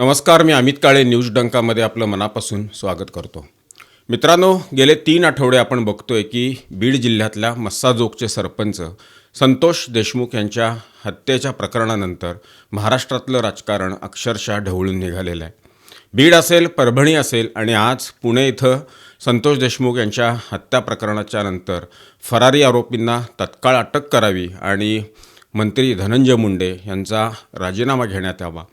नमस्कार मी अमित काळे न्यूज डंकामध्ये आपलं मनापासून स्वागत करतो. मित्रांनो गेले तीन आठवडे आपण बघतोय की बीड जिल्ह्यातल्या मस्साजोगचे सरपंच संतोष देशमुख यांच्या हत्येच्या प्रकरणानंतर महाराष्ट्रातलं राजकारण अक्षरशः ढवळून निघालेलं आहे. बीड असेल परभणी असेल आणि आज पुणे इथं संतोष देशमुख यांच्या हत्या प्रकरणाच्या नंतर फरारी आरोपींना तत्काळ अटक करावी आणि मंत्री धनंजय मुंडे यांचा राजीनामा घेण्यात यावा.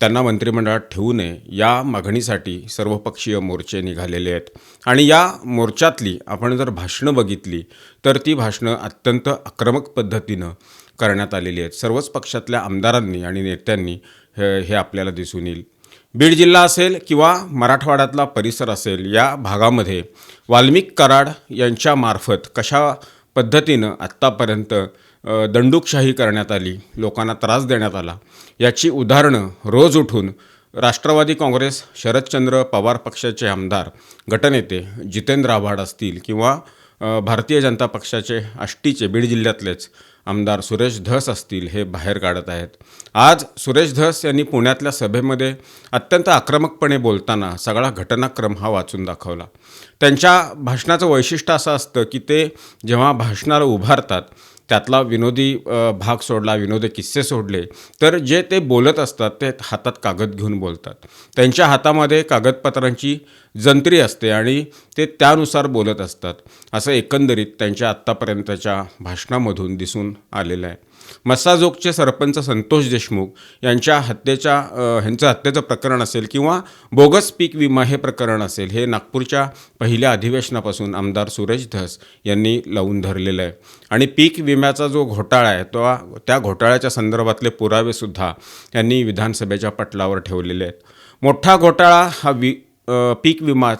त्यांना मंत्रिमंडळात ठेवू नये या मागणीसाठी सर्वपक्षीय मोर्चे निघालेले आहेत. आणि या मोर्चातली आपण जर भाषणं बघितली तर ती भाषणं अत्यंत आक्रमक पद्धतीनं करण्यात आलेली आहेत. सर्वच पक्षातल्या आमदारांनी आणि नेत्यांनी हे हे आपल्याला दिसून येईल. बीड जिल्हा असेल किंवा मराठवाड्यातला परिसर असेल या भागामध्ये वाल्मिक कराड यांच्यामार्फत कशा पद्धतीनं आत्तापर्यंत दंडुकशाही करण्यात आली लोकांना त्रास देण्यात आला. याची उदाहरणं रोज उठून राष्ट्रवादी काँग्रेस शरदचंद्र पवार पक्षाचे आमदार गटनेते जितेंद्र आव्हाड असतील किंवा भारतीय जनता पक्षाचे आष्टीचे बीड जिल्ह्यातलेच आमदार सुरेश धस असतील हे बाहेर काढत आहेत. आज सुरेश धस यांनी पुण्यातल्या सभेमध्ये अत्यंत आक्रमकपणे बोलताना सगळा घटनाक्रम हा वाचून दाखवला. त्यांच्या भाषणाचं वैशिष्ट्य असं असतं की ते जेव्हा भाषणाला उभारतात त्यातला विनोदी भाग सोडला विनोदी किस्से सोडले तर जे ते बोलत असतात ते हातात कागद घेऊन बोलतात. त्यांच्या हातामध्ये कागदपत्रांची जंत्री असते आणि ते त्यानुसार बोलत असतात. असं एकंदरीत त्यांच्या आत्तापर्यंतच्या भाषणामधून दिसून आलेलं आहे. मस्साजोगचे सरपंच संतोष देशमुख यांच्या हत्येच्या ह्यांचं हत्येचं प्रकरण असेल किंवा बोगस पीक विमा हे प्रकरण असेल हे नागपूरच्या पहिल्या अधिवेशनापासून आमदार सुरेश धस यांनी लावून धरलेलं आहे. आणि पीक विम्याचा जो घोटाळा आहे तो त्या घोटाळ्याच्या संदर्भातले पुरावेसुद्धा यांनी विधानसभेच्या पटलावर ठेवलेले आहेत. मोठा घोटाळा हा वि पीक विमा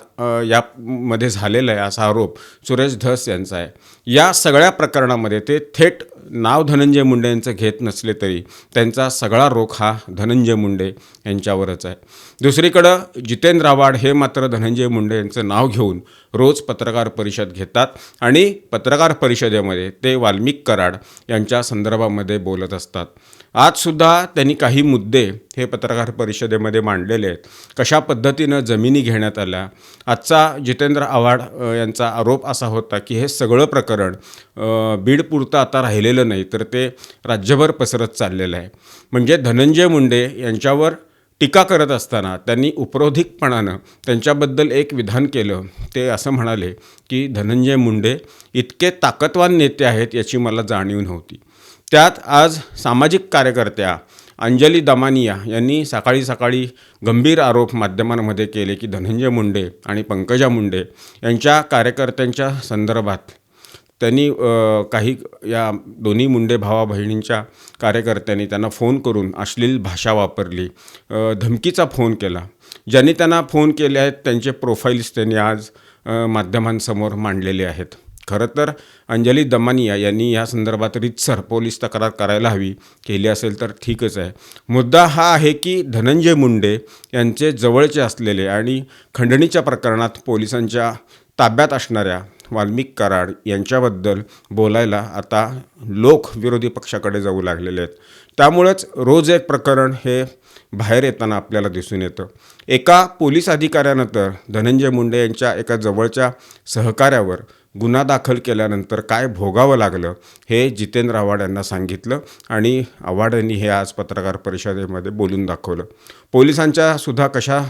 यामध्ये झालेला आहे असा आरोप सुरेश धस यांचा आहे. या सगळ्या प्रकरणामध्ये ते थेट नाव धनंजय मुंडे यांचं घेत नसले तरी त्यांचा सगळा रोख हा धनंजय मुंडे यांच्यावरच आहे. दुसरीकडं जितेंद्र आव्हाड हे मात्र धनंजय मुंडे यांचं नाव घेऊन रोज पत्रकार परिषद घेतात आणि पत्रकार परिषदेमध्ये ते वाल्मिक कराड यांच्या संदर्भामध्ये बोलत असतात. आजसुद्धा त्यांनी काही मुद्दे हे पत्रकार परिषदेमध्ये मांडलेले आहेत. कशा पद्धतीनं जमिनी घेण्यात आल्या? आजचा जितेंद्र आव्हाड यांचा आरोप असा होता की हे सगळं प्रकरण बीडपुरतं आता राहिलेलं नाही तर ते राज्यभर पसरत चाललेलं आहे. म्हणजे धनंजय मुंडे यांच्यावर टीका करत असताना त्यांनी उपरोधिकपणानं त्यांच्याबद्दल एक विधान केलं. ते असं म्हणाले की धनंजय मुंडे इतके ताकदवान नेते आहेत याची मला जाणीव नव्हती. त्यात आज सामाजिक कार्यकर्त्या अंजली दमानिया यांनी सकाळी सकाळी गंभीर आरोप माध्यमांमध्ये केले की धनंजय मुंडे आणि पंकजा मुंडे यांच्या कार्यकर्त्यांच्या संदर्भात त्यांनी काही या दोन्ही मुंडे भावा बहिणींच्या कार्यकर्त्यांनी त्यांना फोन करून अश्लील भाषा वापरली. धमकीचा फोन केला. ज्यांनी त्यांना फोन केले आहेत त्यांचे प्रोफाईल्स त्यांनी आज माध्यमांसमोर मांडलेले आहेत. खरं तर अंजली दमानिया यांनी या संदर्भात रितसर पोलीस तक्रार करायला हवी केली असेल तर ठीकच आहे. मुद्दा हा आहे की धनंजय मुंडे यांचे जवळचे असलेले आणि खंडणीच्या प्रकरणात पोलिसांच्या ताब्यात असणाऱ्या वाल्मिक कराड यांच्याबद्दल बोलायला आता लोक विरोधी पक्षाकडे जाऊ लागलेले आहेत. त्यामुळेच रोज एक प्रकरण हे बाहेर येताना आपल्याला दिसून येतं. एका पोलीस अधिकाऱ्यानं तर धनंजय मुंडे यांच्या एका जवळच्या सहकाऱ्यावर गुन्हा दाखल केल्यानंतर काय भोगावं लागलं हे जितेंद्र आव्हाड यांना सांगितलं आणि आव्हाड यांनी हे आज पत्रकार परिषदेमध्ये बोलून दाखवलं. पोलिसांच्या सुद्धा कशा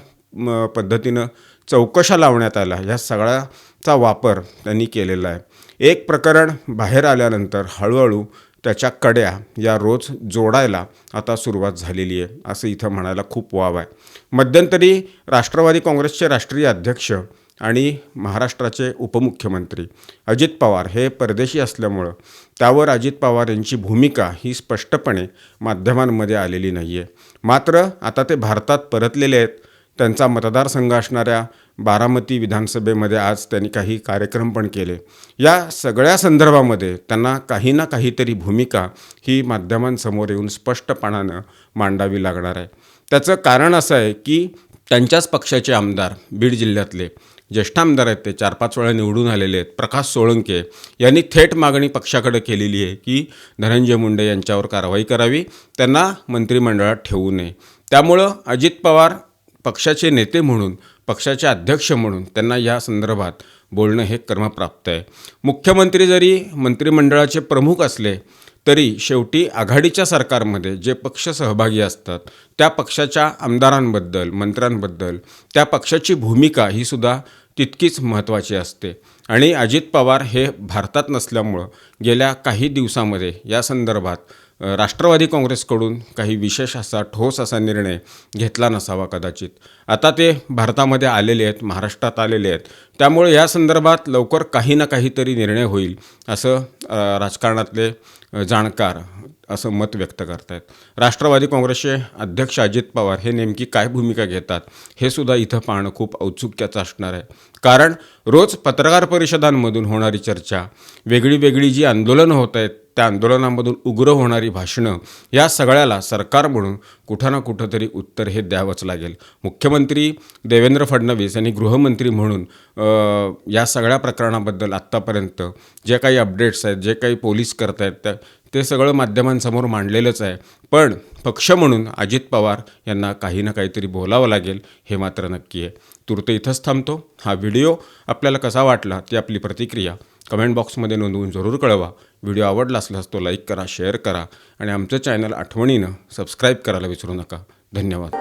पद्धतीनं चौकशा लावण्यात आल्या. ह्या सगळ्याचा वापर त्यांनी केलेला आहे. एक प्रकरण बाहेर आल्यानंतर हळूहळू त्याच्या कड्या या रोज जोडायला आता सुरुवात झालेली आहे असं इथं म्हणायला खूप वाव आहे. मध्यंतरी राष्ट्रवादी काँग्रेसचे राष्ट्रीय अध्यक्ष आणि महाराष्ट्राचे उपमुख्यमंत्री अजित पवार हे परदेशी असल्यामुळं त्यावर अजित पवार यांची भूमिका ही स्पष्टपणे माध्यमांमध्ये आलेली नाही आहे मात्र आता ते भारतात परतलेले आहेत. त्यांचा मतदारसंघ असणाऱ्या बारामती विधानसभेमध्ये आज त्यांनी काही कार्यक्रम पण केले. या सगळ्या संदर्भामध्ये त्यांना काही ना काहीतरी भूमिका ही माध्यमांसमोर येऊन स्पष्टपणानं मांडावी लागणार आहे. त्याचं कारण असं आहे की त्यांच्याच पक्षाचे आमदार बीड जिल्ह्यातले ज्येष्ठ आमदार आहेत ते चार पाच वेळा निवडून आलेले आहेत. प्रकाश सोळंके यांनी थेट मागणी पक्षाकडे केलेली आहे की धनंजय मुंडे यांच्यावर कारवाई करावी. त्यांना मंत्रिमंडळात ठेवू नये. त्यामुळं अजित पवार पक्षाचे नेते म्हणून पक्षाचे अध्यक्ष म्हणून त्यांना या संदर्भात बोलणं हे कर्मप्राप्त आहे. मुख्यमंत्री जरी मंत्रिमंडळाचे प्रमुख असले तरी शेवटी आघाडीच्या सरकारमध्ये जे पक्ष सहभागी असतात त्या पक्षाच्या आमदारांबद्दल मंत्र्यांबद्दल त्या पक्षाची भूमिका ही सुद्धा तितकीच महत्त्वाची असते. आणि अजित पवार हे भारतात नसल्यामुळं गेल्या काही दिवसामध्ये या संदर्भात राष्ट्रवादी काँग्रेसकडून काही विशेष असा ठोस असा निर्णय घेतला नसावा कदाचित. आता ते भारतामध्ये आलेले आहेत महाराष्ट्रात आलेले आहेत. त्यामुळे या संदर्भात लवकर काही ना काहीतरी निर्णय होईल असं राजकारणातले जाणकार असं मत व्यक्त करतायत. राष्ट्रवादी काँग्रेसचे अध्यक्ष अजित पवार हे नेमकी काय भूमिका घेतात हे सुद्धा इथं पाहणं खूप औत्सुक्याचं असणार आहे. कारण रोज पत्रकार परिषदांमधून होणारी चर्चा वेगळी वेगळी जी आंदोलनं होत आहेत त्या आंदोलनामधून उग्र होणारी भाषणं या सगळ्याला सरकार म्हणून कुठं ना कुठं तरी उत्तर हे द्यावंच लागेल. मुख्यमंत्री देवेंद्र फडणवीस यांनी गृहमंत्री म्हणून या सगळ्या प्रकरणाबद्दल आत्तापर्यंत जे काही अपडेट्स आहेत जे काही पोलीस करत आहेत त्या ते सगळं माध्यमांसमोर मांडलेलंच आहे. पण पक्ष म्हणून अजित पवार यांना काही ना काहीतरी बोलावं लागेल हे मात्र नक्की आहे. तुर्त इथंच थांबतो. हा व्हिडिओ आपल्याला कसा वाटला ती आपली प्रतिक्रिया कमेंट बॉक्समध्ये नोंदवून जरूर कळवा. व्हिडिओ आवडला असल्यास तो लाईक करा शेअर करा आणि आमचं चॅनल आठवणीनं सबस्क्राईब करायला विसरू नका. धन्यवाद.